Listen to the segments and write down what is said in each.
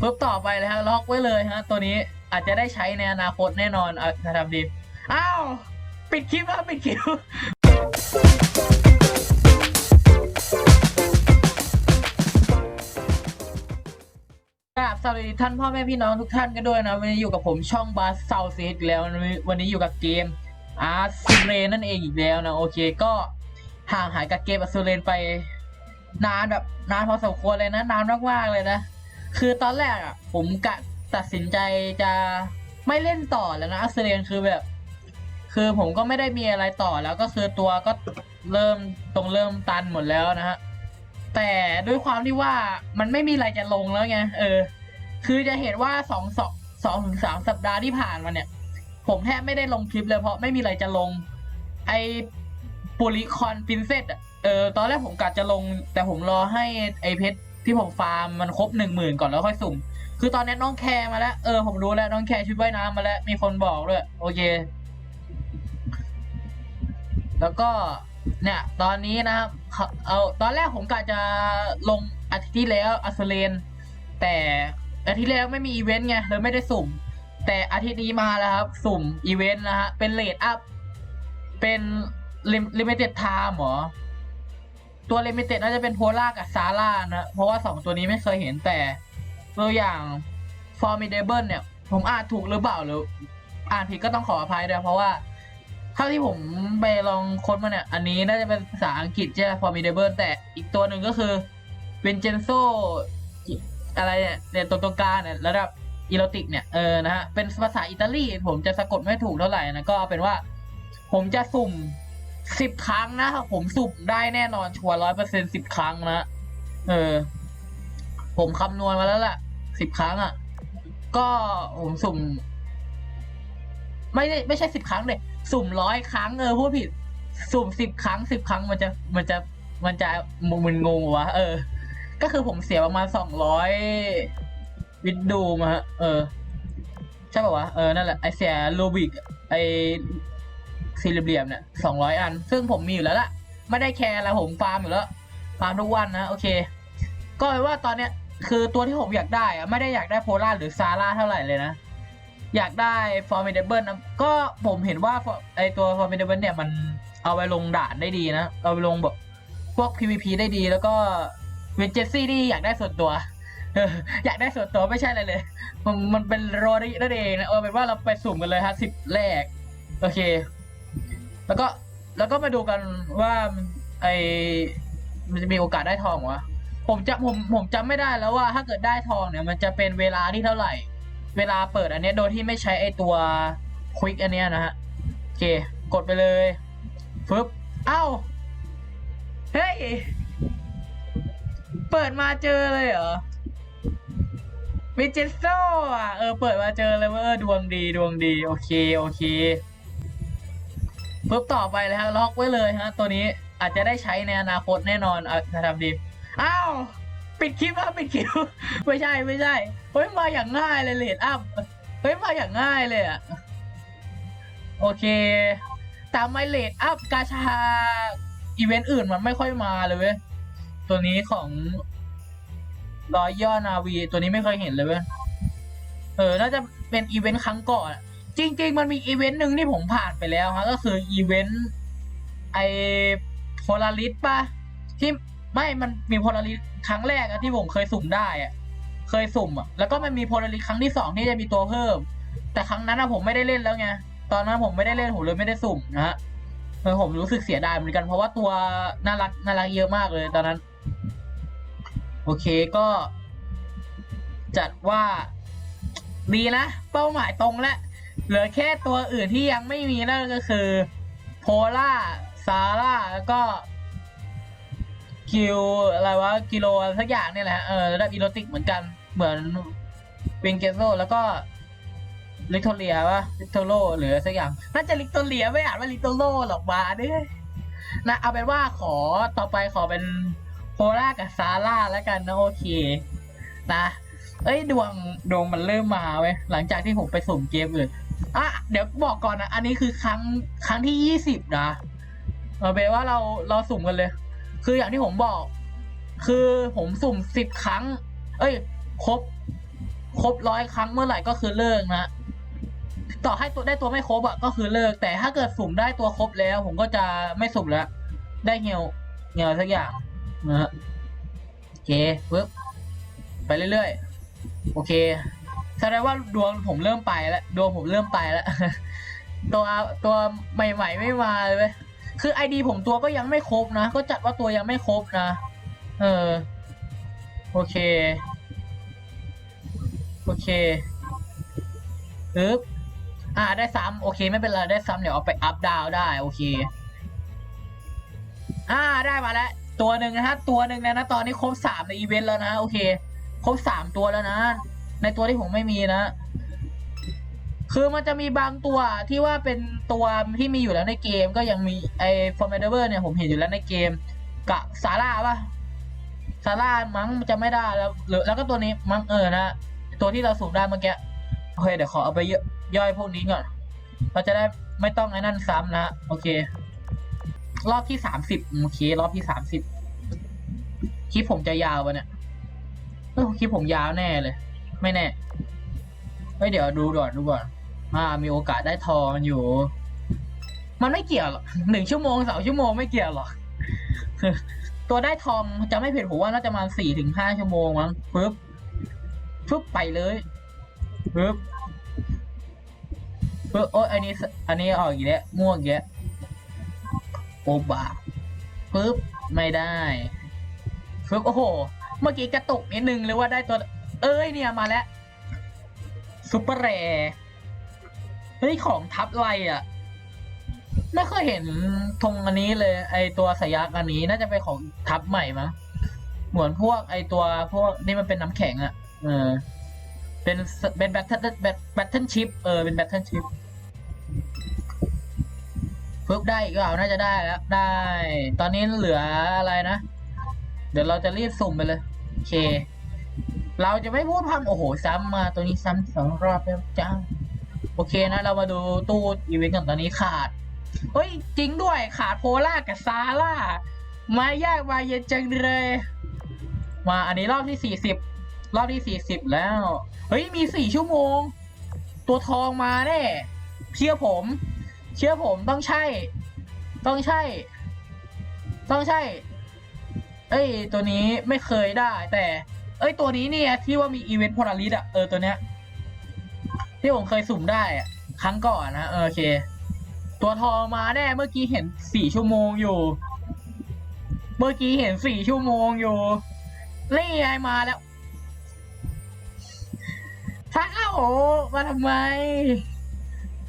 ปุ๊บต่อไปเลยฮะล็อกไว้เลยฮะตัวนี้อาจจะได้ใช้ในอนาคตแน่นอนอะถ้าทำดีอ้าวปิดคลิปแล้วปิดคลิปครับสวัสดีท่านพ่อแม่พี่น้องทุกท่านกันด้วยนะวันนี้อยู่กับผมช่องบาสเซาซีอีกแล้ววันนี้อยู่กับเกมอาร์ซูเรนนั่นเองอีกแล้วนะโอเคก็ห่างหายกับเกมอาร์ซูเรนไปนานแบบนานพอสมควรเลยนะนานมากๆเลยนะ คือตอนแรกอะ ผมกะตัดสินใจจะไม่เล่นต่อแล้วนะอาร์ซูเรนคือแบบ คือผมก็ไม่ได้มีอะไรต่อแล้วก็คือตัวก็เริ่มตรงเริ่มตันหมดแล้วนะฮะแต่ด้วยความที่ว่ามันไม่มีอะไรจะลงแล้วไงเออ คือจะเห็นว่าสองสองสองถึงสามสัปดาห์ที่ผ่านมาเนี่ย ผมแทบไม่ได้ลงคลิปเลยเพราะไม่มีอะไรจะลง ไอปูริคอนปินเซตเออตอนแรกผมกะจะลง แต่ผมรอให้ไอเพชร ที่ผมฟาร์มมันครบหนึ่งหมื่นก่อนแล้วค่อยสุ่ม คือตอนนี้น้องแคร์มาแล้วเออผมรู้แล้วน้องแคร์ชุดว่ายน้ำมาแล้วมีคนบอกด้วย โอเค แล้วก็เนี่ย ตอนนี้นะครับเอาตอนแรกผมกะจะลงอาทิตย์ที่แล้วอัสเลน แต่อาทิตย์แล้วไม่มีอีเวนต์ไงเลยไม่ได้สุ่ม แต่อาทิตย์นี้มาแล้วครับ สุ่มอีเวนต์นะฮะเป็นเลดอัพเป็นลิมิเต็ดไทม์หรอ ตัวลิมิเต็ดน่าจะเป็นโพล่ากับซาร่านะ เพราะว่าสองตัวนี้ไม่เคยเห็นแต่ตัวอย่าง formidable เนี่ย ผมอ่านถูกหรือเปล่าหรือ อ่านผิดก็ต้องขออภัยด้วยเพราะว่าเท่าที่ผมไปลองค้นมาเนี่ย อันนี้น่าจะเป็นภาษาอังกฤษใช่ไหม formidable แต่อีกตัวหนึ่งก็คือ Vincenzo อะไรเนี่ยเนี่ยตัวตรงกลางเนี่ยระดับอีโรติกเนี่ยเออนะฮะเป็นภาษาอิตาลีผมจะสะกดไม่ถูกเท่าไหร่นะก็เอาเป็นว่า ผมจะสุ่ม สิบครั้งนะผมสุ่มได้แน่นอนชัวร์ร้อยเปอร์เซ็นสิบครั้งนะเออ ผมคำนวณมาแล้วแหละสิบครั้งอะ่ะ ก็ผมสุ่ม ไม่ได้ไม่ใช่สิบครั้งเลยสุ่มร้อยครั้งเออพูดผิด สุ่มสิบครั้งสิบครั้งมันจะมันจะมันจะมึนงงวะเออ ก็คือผมเสียประมาณสองร้อยวิดดูมาเออ ใช่ป่าวะเออนั่นแหละไอเสียโลบิกไอ สี่เหลี่ยมเนี่ยสองร้อยอัน ซึ่งผมมีอยู่แล้วละไม่ได้แคร์อะไรผมฟาร์มอยู่แล้วฟาร์มทุกวันนะโอเค ก็เป็นว่าตอนเนี้ยคือตัวที่ผมอยากได้อะไม่ได้อยากได้โพล่าหรือซาร่าเท่าไหร่เลยนะ อยากได้ formidable นะก็ผมเห็นว่าไอตัว formidable เนี่ยมันเอาไปลงด่านได้ดีนะ เอาไปลงแบบพวก PVP ได้ดีแล้วก็เวนเจสซี่ที่อยากได้ส่วนตัวอออยากได้ส่วนตัวไม่ใช่อะไรเลย มันมันเป็นโรดินั่นเองนะเออเป็นว่าเราไปสุ่มกันเลยฮะสิบแรก โอเค แล้วก็แล้วก็มาดูกันว่าไอมันจะมีโอกาสได้ทองวะผมจะผมผมจำไม่ได้แล้วว่าถ้าเกิดได้ทองเนี่ย มันจะเป็นเวลาที่เท่าไหร่ เวลาเปิดอันเนี้ยโดยที่ไม่ใช้ไอตัวควิกอันเนี้ยนะฮะโอเค กดไปเลยฟึบเอ้าเฮ้ยเปิดมาเจอเลยเหรอวิจิโซอะเออเปิดมาเจอเลยว่าเออดวงดีดวงดี โอเค โอเค ปุ๊บต่อไปเลยฮะล็อกไว้เลยฮะ ตัวนี้อาจจะได้ใช้ในอนาคตแน่นอนอะถ้าทำดีอ้าวปิดคลิปแล้วปิดคลิปไม่ใช่ไม่ใช่เฮ้ยมาอย่างง่ายเลยเลดอัพเฮ้ยมาอย่างง่ายเลยอะโอเคแต่ไม่เลดอัพกาชาอีเวนต์อื่นมันไม่ค่อยมาเลยเว้ยตัวนี้ของรอยย่อนาวีตัวนี้ไม่เคยเห็นเลยเว้ยเออน่าจะเป็นอีเวนต์ครั้งก่อนอะ จริง ๆ มันมีอีเวนต์หนึ่งที่ผมผ่านไปแล้วฮะก็คืออีเวนต์ไอโพลาริสป่ะที่ไม่มันมีโพลาริสครั้งแรกอะที่ผมเคยสุ่มได้อะเคยสุ่มอะแล้วก็มันมีโพลาริสครั้งที่สองที่จะมีตัวเพิ่ม แต่ครั้งนั้นอะผมไม่ได้เล่นแล้วไงตอนนั้นผมไม่ได้เล่นผมเลยไม่ได้สุ่มนะฮะเออผมรู้สึกเสียดายเหมือนกันเพราะว่าตัวน่ารักน่ารักเยอะมากเลยตอนนั้น โอเคก็ จัดว่าดีนะเป้าหมายตรงแล้ว เหลือแค่ตัวอื่นที่ยังไม่มีนั่นก็คือโพล่าซาร่าแล้วก็กิลอะไรวะกิโลสักอย่างเนี่ยแหละเออระดับอีโรติกเหมือนกันเหมือนเวนเกโซแล้วก็ลิโทเลียวะลิโทโลหรือสักอย่างน่าจะลิโทเลียไม่อ่านว่าลิโทโลหรอกมาเนี่ยนะเอาเป็นว่าขอต่อไปขอเป็นโพล่ากับซาร่าแล้วกันนะโอเค นะ เอ้ยดวงดวงมันเริ่มมาเว้ยหลังจากที่ผมไปสุ่มเกมอื่น อะเดี๋ยวบอกก่อนนะอันนี้คือครั้งครั้งที่ยี่สิบนะเอาเปนว่าเราเราสุ่มกันเลย คืออย่างที่ผมบอก คือผมสุ่มสิบครั้ง เอ้ย ครบ ครบร้อยครั้งเมื่อไหร่ก็คือเลิกนะต่อให้ตัวได้ตัวไม่ครบอะก็คือเลิก แต่ถ้าเกิดสุ่มได้ตัวครบแล้ว ผมก็จะไม่สุ่มแล้ว ได้เงียวเงียวสักอย่างนะฮะโอเคปึ๊บไปเรื่อยๆ โอเค แสดงว่าดวงผมเริ่มไปแล้วดวงผมเริ่มไปแล้วตัวตัวใหม่ ๆ ไม่มาเลยคือไอดีผมตัวก็ยังไม่ครบนะ ก็จัดว่าตัวยังไม่ครบนะ เออ โอเค โอเคปึ๊บอ่าได้ซ้ำโอเคไม่เป็นไรได้ซ้ำเดี๋ยวเอาไปอัพดาวได้ โอเค อ่าได้มาแล้ว ตัวหนึ่งนะฮะ ตัวหนึ่งนะนะตอนนี้ครบสามในอีเวนต์แล้วนะ โอเค ครบสามตัวแล้วนะ ในตัวที่ผมไม่มีนะ คือมันจะมีบางตัวที่ว่าเป็นตัวที่มีอยู่แล้วในเกม ก็ยังมีไอ้ฟอร์มเดเวอร์เนี่ยผมเห็นอยู่แล้วในเกมกับซาร่าปะซาร่ามั้งจะไม่ได้แล้วหรือแล้วก็ตัวนี้มั้งเออนะตัวที่เราสูงได้เมื่อกี้โอเคเดี๋ยวขอเอาไปย่อยพวกนี้ก่อน เราจะได้ไม่ต้องไอ้นั่นซ้ำนะโอเค รอบที่สามสิบโอเค รอบที่สามสิบคลิปผมจะยาวปะเนี่ยคลิปผมยาวแน่เลย ไม่แน่เฮ้ยเดี๋ยวดูก่อนดูก่อนอ่ามีโอกาสได้ทองอยู่ มันไม่เกี่ยวหรอกหนึ่งชั่วโมงสองชั่วโมงไม่เกี่ยวหรอกตัวได้ทองจะไม่ผิดผมว่าน่าจะมาสี่ถึงห้าชั่วโมงมั้งปึ๊บปึ๊บไปเลยปึ๊บปึ๊บโอ้ยอันนี้ อันนี้ออกอีกแล้วม่วงอีกแล้วโอบาปึ๊บไม่ได้ปึ๊บโอ้โห เมื่อกี้กระตุกนิดนึงหรือว่าได้ตัว เอ้ยเนี่ยมาแล้วซุปเปอร์แรร์เฮ้ยของทับไรอะ ไม่เคยเห็นธงอันนี้เลย ไอตัวสยักอันนี้น่าจะเป็นของทับใหม่มั้งเหมือนพวกไอตัวพวกนี่มันเป็นน้ำแข็งอะ่ะ เออ เป็นเป็นแบทเทิลแบทเทิลชิปเออเป็นแบทเทิลชิปปึ๊บได้อีกแล้วน่าจะได้แล้วได้ ตอนนี้เหลืออะไรนะ เดี๋ยวเราจะรีบสุ่มไปเลย โอเค เราจะไม่พูดพังโอ้โห ซ้ำมาตัวนี้ซ้ำสองรอบแล้วจ้าโอเคนะ เรามาดูตู้อีเวนต์กันตอนนี้ขาด เฮ้ย จริงด้วยขาดโพล่ากับซาร่ามายากมาเย็นจังเลย มาอันนี้รอบที่สี่สิบรอบที่สี่สิบแล้ว เฮ้ย มีสี่ชั่วโมง ตัวทองมาแน่เชื่อผม เชื่อผมต้องใช่ ต้องใช่ ต้องใช่ เอ้ย ตัวนี้ไม่เคยได้แต่ เอ้ยตัวนี้เนี่ยที่ว่ามีอีเวนต์พลาริสอะเออตัวเนี้ย ที่ผมเคยสุ่มได้อะครั้งก่อนนะเออโอเค ตัวทองมาแน่เมื่อกี้เห็นสี่ชั่วโมงอยู่ เมื่อกี้เห็นสี่ชั่วโมงอยู่นี่ไงมาแล้วทาคาโอมาทำไม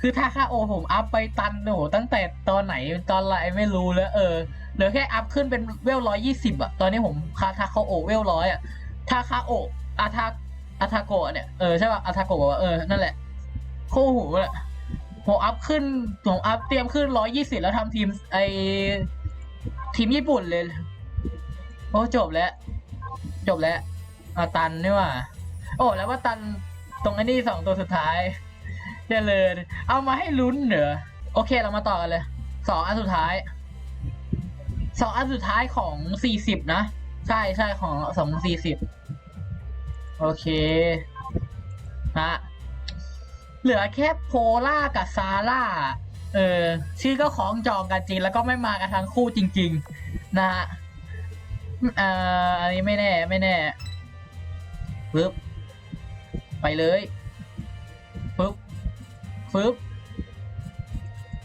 คือทาคาโอผมอัพไปตันโหตั้งแต่ตอนไหนตอนไรไม่รู้แล้ว เออเหลือแค่อัพขึ้นเป็นเวลร้อยยี่สิบอะตอนนี้ผมคาทาคาโอเวลร้อยอะ ทาคาโออาทาอาทาโกะเนี่ย เออใช่ป่ะอาทาโกะบอกว่าเออ นั่นแหละ คู่หูแหละผมอัพขึ้นผมอัพเตรียมขึ้นร้อยยี่สิบแล้วทำทีมไอทีมญี่ปุ่นเลย โอ้จบแล้ว จบแล้วอาตันนี่ว่า โอ้แล้วว่าตันตรงไอ้นี่สองตัวสุดท้ายเจริญเอามาให้ลุ้นเหรอโอเคเรามาต่อกันเลยสองอันสุดท้ายสองอันสุดท้ายของสี่สิบนะ ใช่ใช่ของสองสี่สิบ โอเคฮะเหลือแค่โพล่ากับซาร่า เออ ชื่อก็ของจองกันจริง แล้วก็ไม่มากันทั้งคู่จริง ๆ นะฮะอ่าอันนี้ไม่แน่ ไม่แน่ปึ๊บ ไปเลยปึ๊บปึ๊บ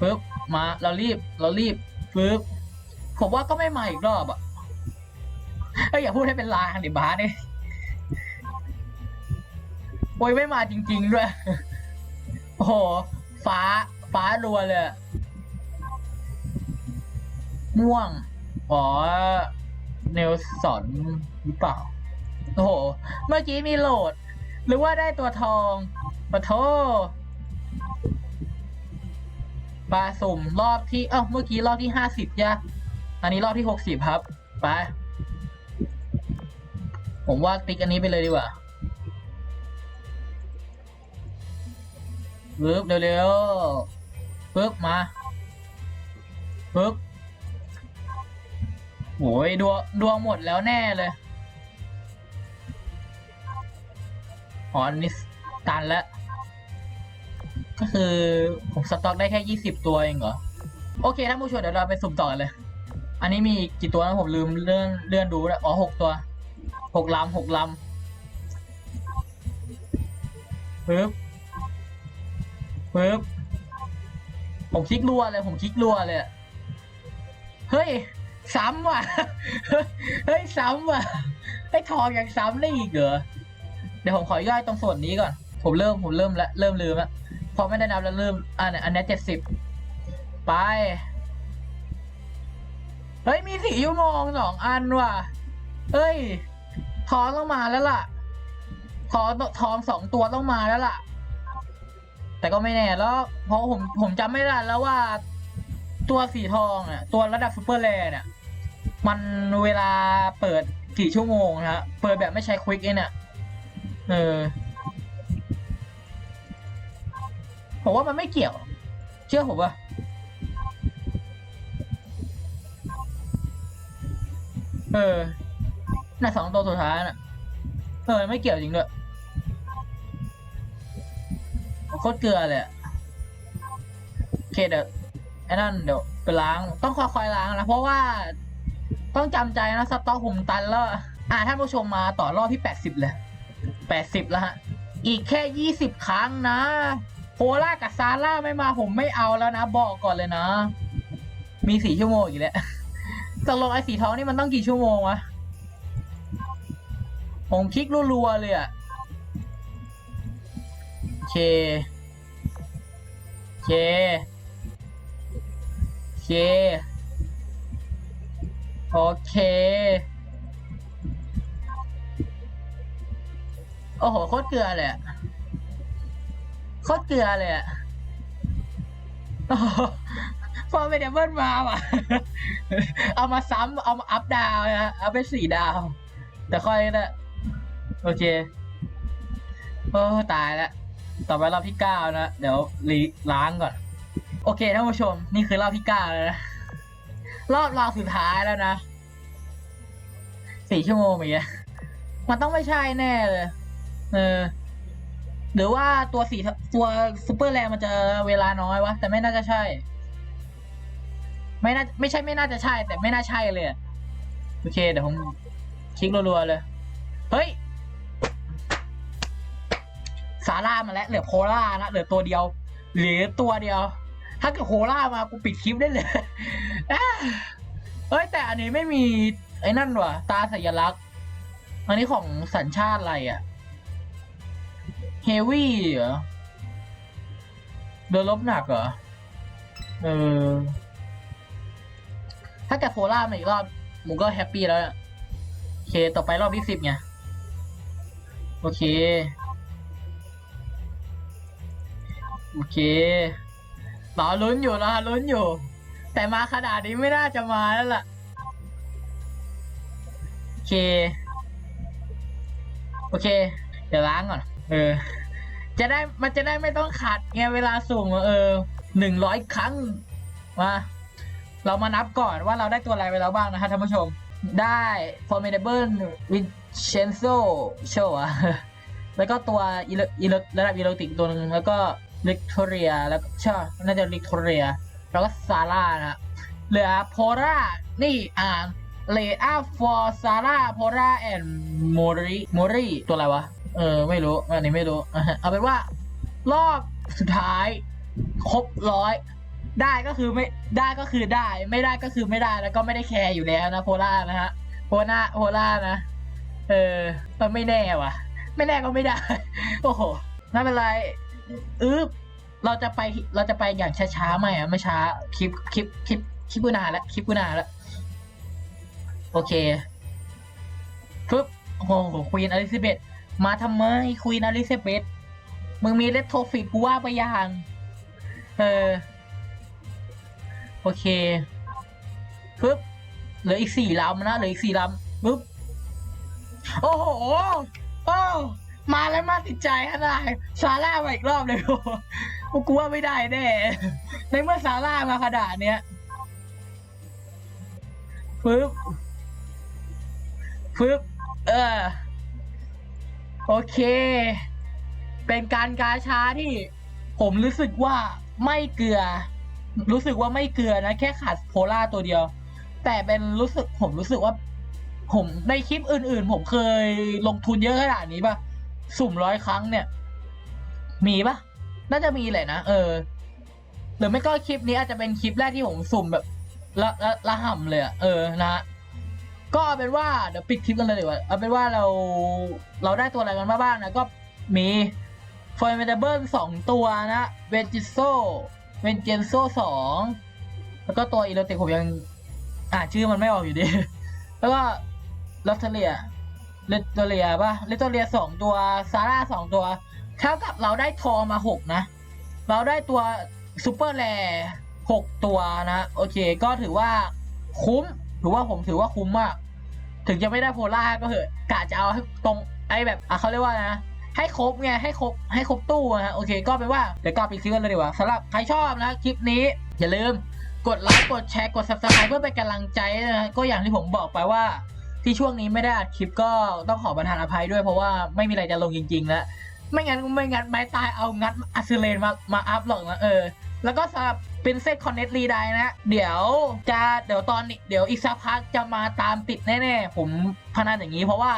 ปึ๊บ มา เรารีบ เรารีบปึ๊บ ผมว่าก็ไม่มาอีกรอบอะเอ้ยอย่าพูดให้เป็นลางเดียบ้าเนี่ย โอ้ยไม่มาจริง ๆ ด้วย โอ้โห ฟ้า ฟ้ารัวเลย ม่วง อ๋อ เนลสันหรือเปล่า โอ้โห เมื่อกี้มีโหลด หรือว่าได้ตัวทองปะโทปลาสุ่มรอบที่ เอ้า เมื่อกี้รอบที่ห้าสิบยะอันนี้รอบที่หกสิบครับ ไป ผมว่าติ๊กอันนี้ไปเลยดีกว่า ปึ๊บเร็วๆปึ๊บมาปึ๊บโอ้ยดวงดวงหมดแล้วแน่เลยอ๋อนนี้ตันแล้ว ก็คือผมสต็อกได้แค่ยี่สิบตัวเองเหรอ โอเคท่านผู้ชมเดี๋ยวเราไปสุ่มต่อเลย อันนี้มีกี่ตัวนะผมลืมเลื่อนเลื่อนดูแล้วอ๋อหกตัวหกลำหกลำปึ๊บ ปึ๊บผมคลิกรัวเลย ผมคลิกรัวเลย เฮ้ย ซ้ำว่ะ เฮ้ย ซ้ำว่ะไอ้ทองยังซ้ำได้อีกเหรอ เดี๋ยวผมขอย่อยตรงส่วนนี้ก่อน ผมเริ่ม ผมเริ่มแล้วเริ่มลืมล้วพอไม่ได้นับแล้วเริ่มอันอันนี้เจ็ดสิบไป เฮ้ย มีสี่ชั่วโมงสองอันว่ะ เฮ้ย ทองต้องมาแล้วล่ะ ทองทองสองตัวต้องมาแล้วล่ะ แต่ก็ไม่แน่แล้วเพราะผมผมจำไม่ได้แล้วว่าตัวสีทองอะตัวระดับซูเปอร์แรร์เนี่ยมันเวลาเปิดกี่ชั่วโมงนะฮะเปิดแบบไม่ใช้ควิกเองเนี่ยเออผมว่ามันไม่เกี่ยว เชื่อผมว่าเออน่ะสองตัวสุดท้ายน่ะเออไม่เกี่ยวจริงด้วย โคตรเกลือเลยอะโอเคเดี๋ยวไอ้นั่นเดี๋ยวไปล้าง ต้องค่อยๆล้างนะ เพราะว่าต้องจำใจนะสต็อกผมตันแล้วอะอ่าท่านผู้ชมมาต่อรอบที่แปดสิบเลยแปดสิบแล้วฮะ อีกแค่ยี่สิบครั้งนะโคล่ากับซาร่าไม่มาผมไม่เอาแล้วนะ บอกก่อนเลยนะ มีสี่ชั่วโมงอีกแล้วตกลงไอ้สีทองนี่มันต้องกี่ชั่วโมงวะผมคลิกรัวๆเลยอะ โอเคโอเคโอเคโอเค โอ้โห โคตรเกลือเลยอะโคตรเกลือเลยอะโอ้โหพอไปเดบเบิลมาว่ะ เอามาซ้ำเอามาอัพดาวนะ เอาไปสี่ดาว แต่ค่อยนะ โอเค โอ้ ตายแล้ว ต่อไปรอบที่เก้านะ เดี๋ยวรีล้างก่อน โอเคท่านผู้ชม นี่คือรอบที่เก้าแล้วนะ รอบราวสุดท้ายแล้วนะ สี่ชั่วโมงอย่างเงี้ยมันต้องไม่ใช่แน่เลย เออ หรือว่าตัวสีตัวซูเปอร์แรงมันจะเวลาน้อยวะ แต่ไม่น่าจะใช่ ไม่น่าไม่ใช่ไม่น่าจะใช่ แต่ไม่น่าใช่เลย โอเค เดี๋ยวผมคลิกรัวๆเลย เฮ้ย ร่ามาแล้วเหลือโคล่านะเหลือตัวเดียวหลือตัวเดียว ถ้าเกิดโคล่ามากูปิดคลิปได้เลยเฮ้ยแต่อันนี้ไม่มีไอ้นั่นว่ะตาสัญลักษณ์ อันนี้ของสัญชาติอะไรอะเฮวี่เหรอโดนลบหนักเหรอเออถ้าเกิดโคล่ามาอีกรอบผมก็แฮปปี้แล้วโอเค ต่อไปรอบที่สิบไง โอเค โอเครอลุ้นอยู่รอลุ้นอยู่ แต่มาขนาดนี้ไม่น่าจะมาแล้วล่ะ โอเค โอเค เดี๋ยวล้างก่อน เออ จะได้มันจะได้ไม่ต้องขัดไงเวลาสุ่มเออหนึ่งร้อยครั้งมาเรามานับก่อนว่าเราได้ตัวอะไรไปแล้วบ้างนะคะท่านผู้ชม ได้ formidable Vincenzo show อะแล้วก็ตัวอีเลอีเลระดับอีโรติกตัวหนึ่งแล้วก็ ลิกทเรีย แล้วใช่น่าจะลิกทเรีย แล้วก็ซาร่านะเหลือโพรานี่อ่านเลอาฟอร์ซาร่าโพราแอนโมริโมริตัวอะไรวะ เออ ไม่รู้ อันนี้ไม่รู้ เอาเป็นว่า รอบสุดท้าย ครบร้อย ได้ก็คือไม่ได้ก็คือได้ ไม่ได้ก็คือไม่ได้แล้วก็ไม่ได้แคร์อยู่แล้วนะโพล่านะฮะโพล่าโพล่านะ เออมันไม่แน่ว่ะ ไม่แน่ก็ไม่ได้ โอ้โหไม่เป็นไร อึ๊บเราจะไปเราจะไปอย่างช้าๆไหมอะไม่ช้าคลิปคลิปคลิปคลิปกูนาแล้วคลิปกูนาแล้วโอเคปึ๊บโอ้โหควีนอลิซาเบธมาทำไมควีนอลิซาเบธมึงมีเลตโทฟิกกูว่าไปยังเออโอเคปึ๊บเหลืออีกสี่ลำนะเหลืออีกสี่ลำปึ๊บโอ้โหโอ้ มาแล้วมาติดใจขนาดซาร่ามาอีกรอบเลยโอ้กูว่าไม่ได้แน่ในเมื่อซาร่ามาขนาดเนี้ยปึ๊บปึ๊บเออ โอเค เป็นการกาชาที่ ผมรู้สึกว่าไม่เกลือ รู้สึกว่าไม่เกลือนะ แค่ขาดโพล่าตัวเดียว แต่เป็นรู้สึกผมรู้สึกว่า ผมในคลิปอื่น ๆ ผมเคยลงทุนเยอะขนาดนี้ปะ สุ่มร้อยครั้งเนี่ย มีปะน่าจะมีแหละนะเออ หรือไม่ก็คลิปนี้อาจจะเป็นคลิปแรกที่ผมสุ่มแบบละละละห่ำเลยอะเออนะฮะก็เอาเป็นว่าเดี๋ยวปิดคลิปกันเลยดีกว่าเอาเป็นว่าเราเราได้ตัวอะไรกันมาบ้างนะก็มีฟอยเมเดเบิลสองตัวนะเวนจิโซเวนเจนโซสองแล้วก็ตัวอีโรติกผมยังอ่านชื่อมันไม่ออกอยู่ดี แล้วก็ลอตเทเลีย เลตเตเลียป่ะเลตเตเลียสองตัวซาร่าสองตัวเท่ากับเราได้ทอมาหกนะ เราได้ตัวซูเปอร์แรหกตัวนะ โอเค ก็ถือว่าคุ้ม ถือว่าผมถือว่าคุ้มมาก ถึงจะไม่ได้โพล่าก็เหอะกะจะเอาให้ตรงไอ้แบบอะเขาเรียกว่านะให้ครบไงให้ครบให้ครบตู้นะฮะโอเคก็เป็นว่าเดี๋ยวกลับไปคลิปกันเลยดีกว่าสำหรับใครชอบนะคลิปนี้ อย่าลืมกดไลค์กดแชร์กด subscribe เพื่อเป็นกำลังใจนะก็อย่างที่ผมบอกไปว่า ที่ช่วงนี้ไม่ได้อัดคลิปก็ต้องขอประทานอภัยด้วยเพราะว่าไม่มีอะไรจะลงจริง ๆ แล้ว ไม่งั้นไม่งั้นไม่ตายเอางัดอัสเลนมามาอัพหรอกนะเออ แล้วก็สำหรับเป็นเซตคอนเนตรีได้นะ เดี๋ยวจะเดี๋ยวตอนนี้เดี๋ยวอีกสักพักจะมาตามติดแน่ๆ ผมพนันอย่างนี้เพราะว่า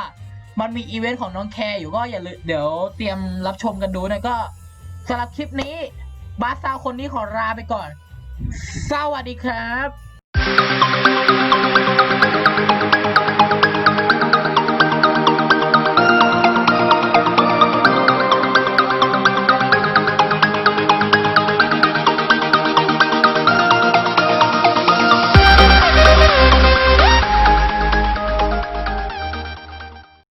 มันมีอีเวนต์ของน้องแคร์อยู่ก็อย่าลืมเดี๋ยวเตรียมรับชมกันดูนะก็สำหรับคลิปนี้บาสซาวคนนี้ขอลาไปก่อน สวัสดีครับ